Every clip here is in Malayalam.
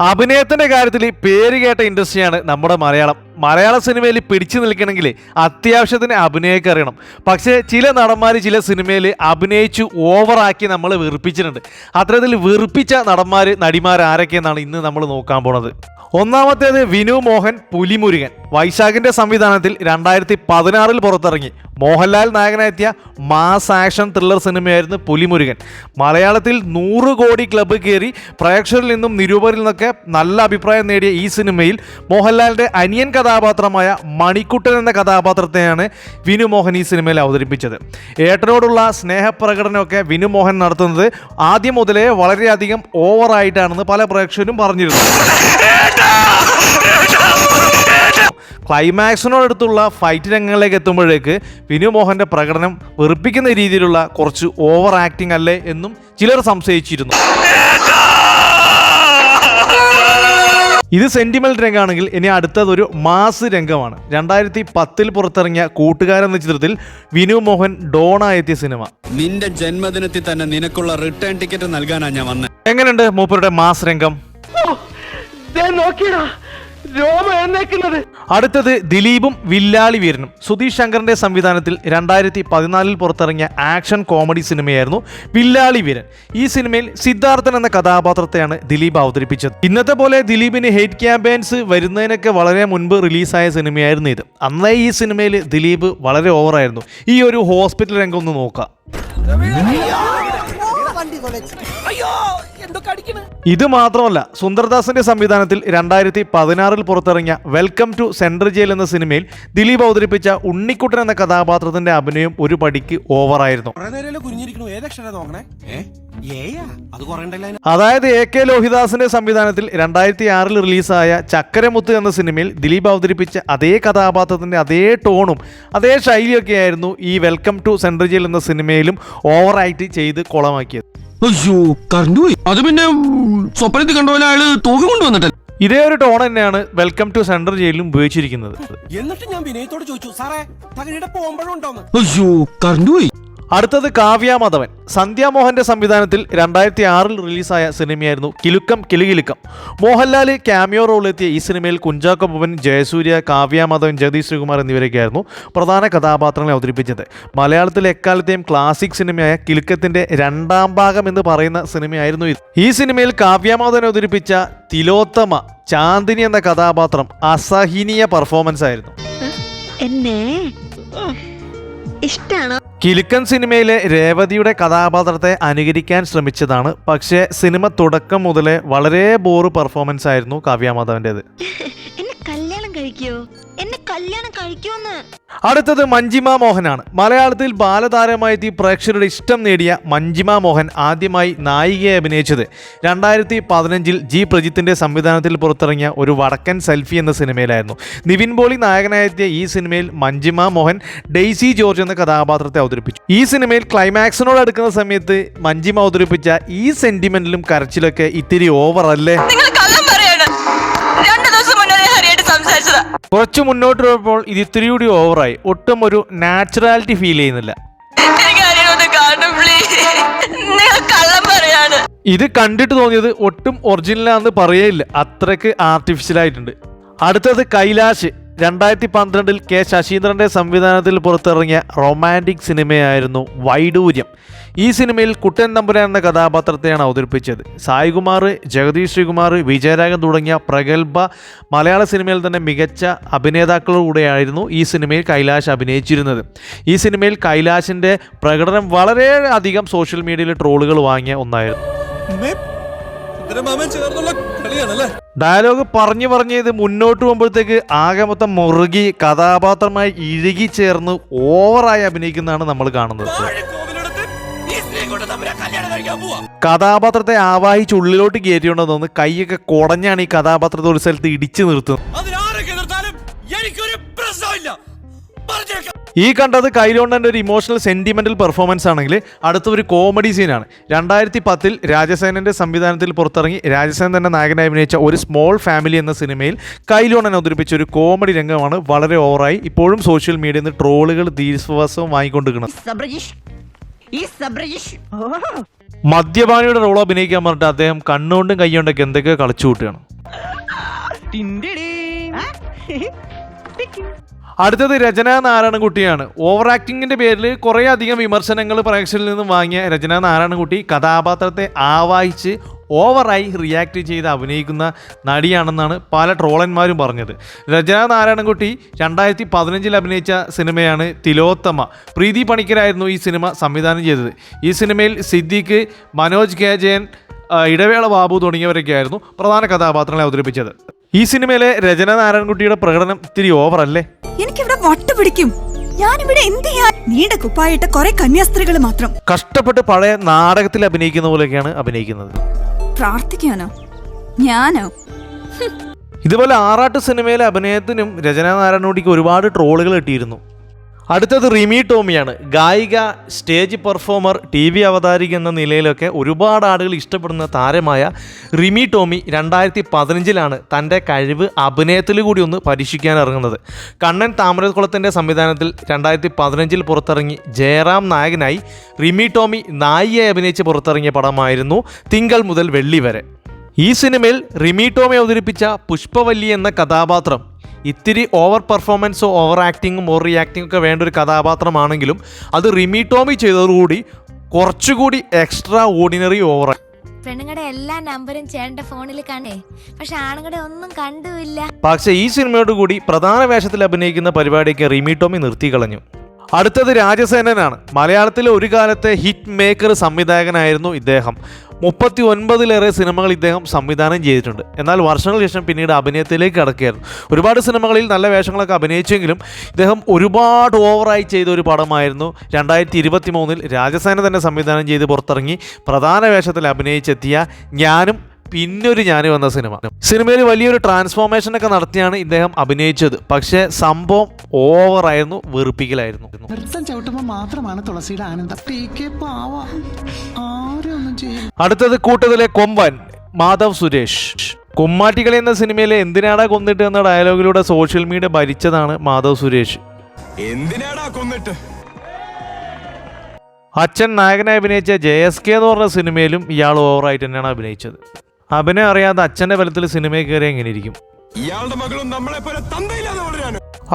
അഭിനയത്തിന്റെ കാര്യത്തിൽ പേര് കേട്ട ഇൻഡസ്ട്രിയാണ് നമ്മുടെ മലയാളം. മലയാള സിനിമയിൽ പിടിച്ചു നിൽക്കണമെങ്കിൽ അത്യാവശ്യത്തിന് അഭിനയമൊക്കെ അറിയണം. പക്ഷേ ചില നടന്മാർ ചില സിനിമയിൽ അഭിനയിച്ചു ഓവറാക്കി നമ്മൾ വെറുപ്പിച്ചിട്ടുണ്ട്. അത്തരത്തിൽ വെറുപ്പിച്ച നടന്മാർ നടിമാർ ആരൊക്കെയെന്നാണ് ഇന്ന് നമ്മൾ നോക്കാൻ പോണത്. ഒന്നാമത്തേത് വിനു മോഹൻ പുലിമുരുകൻ. വൈശാഖിന്റെ സംവിധാനത്തിൽ രണ്ടായിരത്തി പതിനാറിൽ പുറത്തിറങ്ങി. മോഹൻലാൽ നായകനെത്തിയ മാസ് ആക്ഷൻ ത്രില്ലർ സിനിമയായിരുന്നു പുലിമുരുകൻ. മലയാളത്തിൽ നൂറ് കോടി ക്ലബ്ബ് കയറി പ്രേക്ഷകരിൽ നിന്നും നിരൂപരിൽ നിന്നൊക്കെ നല്ല അഭിപ്രായം നേടിയ ഈ സിനിമയിൽ മോഹൻലാലിന്റെ അനിയൻ കഥാപാത്രമായ മണിക്കുട്ടൻ എന്ന കഥാപാത്രത്തെയാണ് വിനു മോഹൻ ഈ സിനിമയിൽ അവതരിപ്പിച്ചത്. ഏട്ടനോടുള്ള സ്നേഹപ്രകടനമൊക്കെ വിനു മോഹൻ നടത്തുന്നത് ആദ്യം മുതലേ വളരെയധികം ഓവറായിട്ടാണെന്ന് പല പ്രേക്ഷകരും പറഞ്ഞിരുന്നു. ക്ലൈമാക്സിനോടടുത്തുള്ള ഫൈറ്റ് രംഗങ്ങളിലേക്ക് എത്തുമ്പോഴേക്ക് വിനു മോഹന്റെ പ്രകടനം വെറുപ്പിക്കുന്ന രീതിയിലുള്ള കുറച്ച് ഓവർ ആക്ടിംഗ് അല്ലേ എന്നും ചിലർ സംശയിച്ചിരുന്നു. ഇത് സെന്റിമെന്റ് രംഗമാണെങ്കിൽ ഇനി അടുത്തത് ഒരു മാസ് രംഗമാണ്. രണ്ടായിരത്തി പത്തിൽ പുറത്തിറങ്ങിയ കൂട്ടുകാരൻ എന്ന ചിത്രത്തിൽ വിനു മോഹൻ ഡോണ എത്തിയ സിനിമ നിന്റെ ജന്മദിനത്തിൽ തന്നെ നിനക്കുള്ള റിട്ടേൺ ടിക്കറ്റ് നൽകാനാണ് ഞാൻ വന്നത് എങ്ങനെയുണ്ട് മൂപ്പരുടെ മാസ് രംഗം? നോക്കിയടാ. രോമ അടുത്തത് ദിലീപും വില്ലാളി വീരനും. സുധീഷ് ശങ്കറിന്റെ സംവിധാനത്തിൽ രണ്ടായിരത്തി പതിനാലിൽ പുറത്തിറങ്ങിയ ആക്ഷൻ കോമഡി സിനിമയായിരുന്നു വില്ലാളി വീരൻ. ഈ സിനിമയിൽ സിദ്ധാർത്ഥൻ എന്ന കഥാപാത്രത്തെയാണ് ദിലീപ് അവതരിപ്പിച്ചത്. ഇന്നത്തെ പോലെ ദിലീപിന് ഹെയ്റ്റ് ക്യാമ്പയിൻസ് വരുന്നതിനൊക്കെ വളരെ മുൻപ് റിലീസായ സിനിമയായിരുന്നു ഇത്. അന്നേ ഈ സിനിമയിൽ ദിലീപ് വളരെ ഓവറായിരുന്നു. ഈ ഒരു ഹോസ്പിറ്റൽ രംഗം ഒന്ന് നോക്കാം. ഇത് മാത്രമല്ല സുന്ദർദാസിന്റെ സംവിധാനത്തിൽ രണ്ടായിരത്തി പതിനാറിൽ പുറത്തിറങ്ങിയ വെൽക്കം ടു സെൻട്രൽ ജയിൽ എന്ന സിനിമയിൽ ദിലീപ് അവതരിപ്പിച്ച ഉണ്ണിക്കുട്ടൻ എന്ന കഥാപാത്രത്തിന്റെ അഭിനയം ഒരു പടിക്ക് ഓവറായിരുന്നു. കുറെ നേരം കുഞ്ഞിരിക്കണു ഏതക്ഷരം നോക്കണേ? ഏയാ? അത് കുറയണ്ടല്ലോ അതിന്. അതായത് എ കെ ലോഹിദാസിന്റെ സംവിധാനത്തിൽ രണ്ടായിരത്തി ആറിൽ റിലീസായ ചക്കരമുത്ത് എന്ന സിനിമയിൽ ദിലീപ് അവതരിപ്പിച്ച അതേ കഥാപാത്രത്തിന്റെ അതേ ടോണും അതേ ശൈലിയൊക്കെയായിരുന്നു ഈ വെൽക്കം ടു സെൻട്രൽ ജയിൽ എന്ന സിനിമയിലും ഓവറായിട്ട് ചെയ്ത് കുളമാക്കിയത്. അയ്യോ കറണ്ട് പോയി. അത് പിന്നെ സ്വപ്നത്തിൽ കണ്ടപോലെ അയാൾ തോക്ക് കൊണ്ടുവന്നിട്ടല്ലേ? ഇതേ ഒരു ടോൺ തന്നെയാണ് വെൽക്കം ടു സെൻട്രൽ ജയിലിലും ഉപയോഗിച്ചിരിക്കുന്നത്. എന്നിട്ട് ഞാൻ വിനയത്തോട് ചോദിച്ചു സാറേ തകഴിയുടെ പോകുമ്പോഴും അയ്യോ കറണ്ട് പോയി. അടുത്തത് കാവ്യ മാധവൻ. സന്ധ്യാമോഹന്റെ സംവിധാനത്തിൽ രണ്ടായിരത്തി ആറിൽ റിലീസായ സിനിമയായിരുന്നു കിലുക്കം കിലുകിലുക്കം. മോഹൻലാൽ ക്യാമിയോ റോളിലെത്തിയ ഈ സിനിമയിൽ കുഞ്ചാക്കോ ബോബൻ ജയസൂര്യ കാവ്യ മാധവൻ ജഗദീഷ് ശ്രീകുമാർ എന്നിവരൊക്കെയായിരുന്നു പ്രധാന കഥാപാത്രങ്ങളെ അവതരിപ്പിച്ചത്. മലയാളത്തിലെ എക്കാലത്തെയും ക്ലാസിക് സിനിമയായ കിലുക്കത്തിന്റെ രണ്ടാം ഭാഗം എന്ന് പറയുന്ന സിനിമയായിരുന്നു ഇത്. ഈ സിനിമയിൽ കാവ്യ മാധവൻ അവതരിപ്പിച്ച തിലോത്തമ ചാന്ദിനി എന്ന കഥാപാത്രം അസഹനീയ പെർഫോമൻസ് ആയിരുന്നു. എന്നെ? ഇഷ്ടാണോ? കിലുക്കൻ സിനിമയിലെ രേവതിയുടെ കഥാപാത്രത്തെ അനുകരിക്കാൻ ശ്രമിച്ചതാണ്. പക്ഷേ സിനിമ തുടക്കം മുതലേ വളരെ ബോറ് പെർഫോമൻസ് ആയിരുന്നു കാവ്യാമാധവന്റെത്. കല്യാണം കഴിക്കോ. എന്നെ കല്യാണം കഴിക്കുമെന്ന്. അടുത്തത് മഞ്ജിമ മോഹനാണ്. മലയാളത്തിൽ ബാലതാരമായി പ്രേക്ഷകരുടെ ഇഷ്ടം നേടിയ മഞ്ജിമ മോഹൻ ആദ്യമായി നായികയെ അഭിനയിച്ചത്. രണ്ടായിരത്തി പതിനഞ്ചിൽ ജി പ്രജിത്തിന്റെ സംവിധാനത്തിൽ പുറത്തിറങ്ങിയ ഒരു വടക്കൻ സെൽഫി എന്ന സിനിമയിലായിരുന്നു. നിവിൻ പോളി നായകനായെത്തിയ ഈ സിനിമയിൽ മഞ്ജിമ മോഹൻ ഡെയ്സി ജോർജ് എന്ന കഥാപാത്രത്തെ അവതരിപ്പിച്ചു. ഈ സിനിമയിൽ ക്ലൈമാക്സിനോട് അടുക്കുന്ന സമയത്ത് മഞ്ജിമ അവതരിപ്പിച്ച ഈ സെന്റിമെന്റിലും കരച്ചിലൊക്കെ ഇത്തിരി ഓവർ അല്ലേ? സംസാരിച്ചതാ കുറച്ച് മുന്നോട്ട് പോയപ്പോൾ ഇത് ഇത്തിരി കൂടി ഓവറായി ഒട്ടും ഒരു നാച്ചുറാലിറ്റി ഫീൽ ചെയ്യുന്നില്ല. ഇത് കണ്ടിട്ട് തോന്നിയത് ഒട്ടും ഒറിജിനലാന്ന് പറയേയില്ല. അത്രയ്ക്ക് ആർട്ടിഫിഷ്യൽ ആയിട്ടുണ്ട്. അടുത്തത് കൈലാഷ്. രണ്ടായിരത്തി പന്ത്രണ്ടിൽ കെ ശശീന്ദ്രന്റെ സംവിധാനത്തിൽ പുറത്തിറങ്ങിയ റൊമാന്റിക് സിനിമയായിരുന്നു വൈഡൂര്യം. ഈ സിനിമയിൽ കുട്ടൻ തമ്പുരാൻ എന്ന കഥാപാത്രത്തെയാണ് അവതരിപ്പിച്ചത്. സായികുമാർ ജഗദീഷ് ശ്രീകുമാർ വിജയരാഘവൻ തുടങ്ങിയ പ്രഗത്ഭ മലയാള സിനിമയിൽ തന്നെ മികച്ച അഭിനേതാക്കളുടെയായിരുന്നു ഈ സിനിമയിൽ കൈലാഷ് അഭിനയിച്ചിരുന്നത്. ഈ സിനിമയിൽ കൈലാഷിന്റെ പ്രകടനം വളരെ അധികം സോഷ്യൽ മീഡിയയിൽ ട്രോളുകൾ വാങ്ങിയ ഒന്നായിരുന്നു. ഡയലോഗ് പറഞ്ഞു പറഞ്ഞ് ഇത് മുന്നോട്ട് പോകുമ്പോഴത്തേക്ക് ആകെ മൊത്തം മുറുകി കഥാപാത്രമായി ഇഴുകി ചേർന്ന് ഓവറായി അഭിനയിക്കുന്നതാണ് നമ്മൾ കാണുന്നത്. കഥാപാത്രത്തെ ആവാഹിച്ച് ഉള്ളിലോട്ട് കയറ്റിയോണ്ടെന്ന് തോന്നുന്നു കൈയൊക്കെ കുടഞ്ഞാണ് ഈ കഥാപാത്രത്തെ ഒരു സ്ഥലത്ത് ഇടിച്ചു നിർത്തുന്നത്. ഈ കണ്ടത് കൈലോണ്ടന്റെ ഒരു ഇമോഷണൽ സെന്റിമെന്റൽ പെർഫോമൻസ് ആണെങ്കിൽ അടുത്ത ഒരു കോമഡി സീനാണ് രണ്ടായിരത്തി പത്തിൽ രാജസേനന്റെ സംവിധാനത്തിൽ പുറത്തിറങ്ങി രാജസേനൻ തന്നെ നായകനായി അഭിനയിച്ച ഒരു സ്മോൾ ഫാമിലി എന്ന സിനിമയിൽ കൈലോണൻ അവതരിപ്പിച്ച ഒരു കോമഡി രംഗമാണ് വളരെ ഓവറായി ഇപ്പോഴും സോഷ്യൽ മീഡിയയിൽ നിന്ന് ട്രോളുകൾ ദീർഘവാസവും വാങ്ങിക്കൊണ്ടിരിക്കുന്നത്. മദ്യപാനിയുടെ റോൾ അഭിനയിക്കാൻ പറഞ്ഞിട്ട് അദ്ദേഹം കണ്ണുകൊണ്ടും കൈകൊണ്ടൊക്കെ എന്തൊക്കെയോ കളിച്ചു കൂട്ടുകയാണ് അടുത്തത് രചന നാരായണൻകുട്ടിയാണ്. ഓവർ ആക്ടിങ്ങിന്റെ പേരിൽ കുറേ അധികം വിമർശനങ്ങൾ പ്രേക്ഷകരിൽ നിന്നും വാങ്ങിയ രചന നാരായണൻകുട്ടി കഥാപാത്രത്തെ ആവാഹിച്ച് ഓവറായി റിയാക്ട് ചെയ്ത് അഭിനയിക്കുന്ന നടിയാണെന്നാണ് പല ട്രോളന്മാരും പറഞ്ഞത്. രചന നാരായണൻകുട്ടി രണ്ടായിരത്തി പതിനഞ്ചിൽ അഭിനയിച്ച സിനിമയാണ് തിലോത്തമ. പ്രീതി പണിക്കരായിരുന്നു ഈ സിനിമ സംവിധാനം ചെയ്തത്. ഈ സിനിമയിൽ സിദ്ദിഖ് മനോജ് കെ ജയൻ ഇടവേള ബാബു തുടങ്ങിയവരൊക്കെയായിരുന്നു പ്രധാന കഥാപാത്രങ്ങളെ അവതരിപ്പിച്ചത്. ഈ സിനിമയിലെ രചന നാരായണൻകുട്ടിയുടെ പ്രകടനം ഇത്തിരി ഓവർ അല്ലേ? എനിക്കിവിടെ വട്ട പിടിക്കും. ഞാനിവിടെ എന്ത് ചെയ്യാൻ? നീണ്ട കുപ്പായിട്ട് കുറെ കന്യാസ്ത്രീകൾ മാത്രം. കഷ്ടപ്പെട്ട് പഴയ നാടകത്തിൽ അഭിനയിക്കുന്ന പോലെയൊക്കെയാണ് അഭിനയിക്കുന്നത്. പ്രാർത്ഥിക്കാനോ? ഞാനോ? ഇതുപോലെ ആറാട്ട് സിനിമയിലെ അഭിനയത്തിനും രചന ഒരുപാട് ട്രോളുകൾ കിട്ടിയിരുന്നു. അടുത്തത് റിമി ടോമിയാണ്. ഗായിക സ്റ്റേജ് പെർഫോമർ ടി വി അവതാരിക എന്ന നിലയിലൊക്കെ ഒരുപാട് ആളുകൾ ഇഷ്ടപ്പെടുന്ന താരമായ റിമി ടോമി രണ്ടായിരത്തി പതിനഞ്ചിലാണ് തന്റെ കഴിവ് അഭിനയത്തിൽ കൂടി ഒന്ന് പരീക്ഷിക്കാൻ ഇറങ്ങുന്നത്. കണ്ണൻ താമരക്കുളത്തിന്റെ സംവിധാനത്തിൽ രണ്ടായിരത്തി പതിനഞ്ചിൽ പുറത്തിറങ്ങി ജയറാം നായകനായി റിമി ടോമി നായിയെ അഭിനയിച്ച് പുറത്തിറങ്ങിയ പടമായിരുന്നു തിങ്കൾ മുതൽ വെള്ളി വരെ. ഈ സിനിമയിൽ റിമി ടോമി അവതരിപ്പിച്ച പുഷ്പവല്ലി എന്ന കഥാപാത്രം ഇത്തിരി ഓവർ പെർഫോമൻസോ ഓവർ ആക്ടിങ്ങും ഓവർ റിയാക്ടിങ്ങും ഒക്കെ വേണ്ട ഒരു കഥാപാത്രമാണെങ്കിലും അത് റിമി ടോമി ചെയ്തതോടുകൂടി കുറച്ചുകൂടി എക്സ്ട്രാ ഓർഡിനറി ഓവർ പെണ്ണുങ്ങളുടെ എല്ലാ നമ്പറും ചേട്ടന്റെ ഫോണിൽ കണ്ടേ. പക്ഷെ ആണുങ്ങളുടെ ഒന്നും കണ്ടുമില്ല. പക്ഷെ ഈ സിനിമയോട് കൂടി പ്രധാന വേഷത്തിൽ അഭിനയിക്കുന്ന പരിപാടിക്ക് റിമി ടോമി നിർത്തി കളഞ്ഞു. അടുത്തത് രാജസേനനാണ്. മലയാളത്തിലെ ഒരു കാലത്തെ ഹിറ്റ് മേക്കർ സംവിധായകനായിരുന്നു ഇദ്ദേഹം. മുപ്പത്തി ഒൻപതിലേറെ സിനിമകൾ ഇദ്ദേഹം സംവിധാനം ചെയ്തിട്ടുണ്ട്. എന്നാൽ വർഷങ്ങൾക്ക് ശേഷം പിന്നീട് അഭിനയത്തിലേക്ക് കടക്കുകയായിരുന്നു. ഒരുപാട് സിനിമകളിൽ നല്ല വേഷങ്ങളൊക്കെ അഭിനയിച്ചെങ്കിലും ഇദ്ദേഹം ഒരുപാട് ഓവറായി ചെയ്ത ഒരു പടമായിരുന്നു. രണ്ടായിരത്തി ഇരുപത്തി മൂന്നിൽ രാജസേന തന്നെ സംവിധാനം ചെയ്ത് പുറത്തിറങ്ങി പ്രധാന വേഷത്തിൽ അഭിനയിച്ചെത്തിയ ഞാനും പിന്നൊരു ഞാൻ വന്ന സിനിമ. സിനിമയിൽ വലിയൊരു ട്രാൻസ്ഫോർമേഷൻ ഒക്കെ നടത്തിയാണ് ഇദ്ദേഹം അഭിനയിച്ചത്. പക്ഷെ സംഭവം ഓവറായിരുന്നു വെറുപ്പിക്കലായിരുന്നു. നൃത്തം ചവിട്ടുമ്പോൾ മാത്രമാണ് തുളസിയുടെ ആനന്ദം. പി കെ പാവ ആരും ഒന്നും ചെയ്യും അടുത്തത് കൂട്ടത്തിലെ കൊമ്പൻ മാധവ് സുരേഷ്. കുമ്മാട്ടികളി എന്ന സിനിമയിലെ എന്തിനാടാ കൊന്നിട്ട് എന്ന ഡയലോഗിലൂടെ സോഷ്യൽ മീഡിയ ഭരിച്ചതാണ് മാധവ് സുരേഷ്. എന്തിനാടാ കൊന്നിട്ട്? അച്ഛൻ നായകനായി അഭിനയിച്ച ജെ എസ് കെ എന്ന് പറഞ്ഞ സിനിമയിലും ഇയാൾ ഓവറായിട്ട് തന്നെയാണ് അഭിനയിച്ചത്. അഭിനയം അറിയാതെ അച്ഛന്റെ ബലത്തിൽ സിനിമയിൽ കയറി എങ്ങനെ ഇരിക്കും. ഇയാളുടെ മകളും നമ്മളെ പോലെ തന്തയില്ലാതെ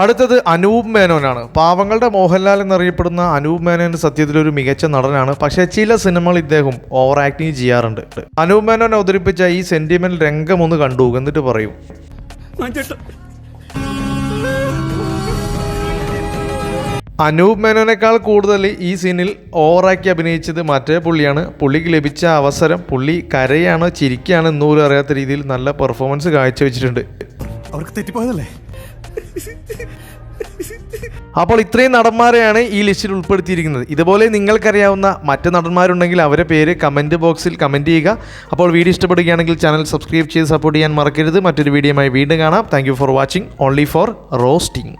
അടുത്തത് അനൂപ് മേനോനാണ്. പാവങ്ങളുടെ മോഹൻലാൽ എന്നറിയപ്പെടുന്ന അനൂപ് മേനോൻ സത്യത്തിൽ ഒരു മികച്ച നടനാണ്. പക്ഷേ ചില സിനിമകൾ ഇദ്ദേഹം ഓവർ ആക്ടിങ് ചെയ്യാറുണ്ട്. അനൂപ് മേനോൻ അവതരിപ്പിച്ച ഈ സെന്റിമെന്റ് രംഗം ഒന്ന് കണ്ടു എന്നിട്ട് പറയൂ. അനൂപ് മേനോനേക്കാൾ കൂടുതൽ ഈ സീനിൽ ഓവറാക്കി അഭിനയിച്ചത് മറ്റേ പുള്ളിയാണ്. പുള്ളിക്ക് ലഭിച്ച അവസരം പുള്ളി കരയാണോ ചിരിക്കുകയാണോ എന്നൂരും അറിയാത്ത രീതിയിൽ നല്ല പെർഫോമൻസ് കാഴ്ചവെച്ചിട്ടുണ്ട്. അവർക്ക് തെറ്റിപ്പോയതല്ലേ? അപ്പോൾ ഇത്രയും നടന്മാരെയാണ് ഈ ലിസ്റ്റിൽ ഉൾപ്പെടുത്തിയിരിക്കുന്നത്. ഇതുപോലെ നിങ്ങൾക്കറിയാവുന്ന മറ്റ് നടന്മാരുണ്ടെങ്കിൽ അവരെ പേര് കമന്റ് ബോക്സിൽ കമന്റ് ചെയ്യുക. അപ്പോൾ വീഡിയോ ഇഷ്ടപ്പെടുകയാണെങ്കിൽ ചാനൽ സബ്സ്ക്രൈബ് ചെയ്ത് സപ്പോർട്ട് ചെയ്യാൻ മറക്കരുത്. മറ്റൊരു വീഡിയോയുമായി വീണ്ടും കാണാം. Thank for watching only for roasting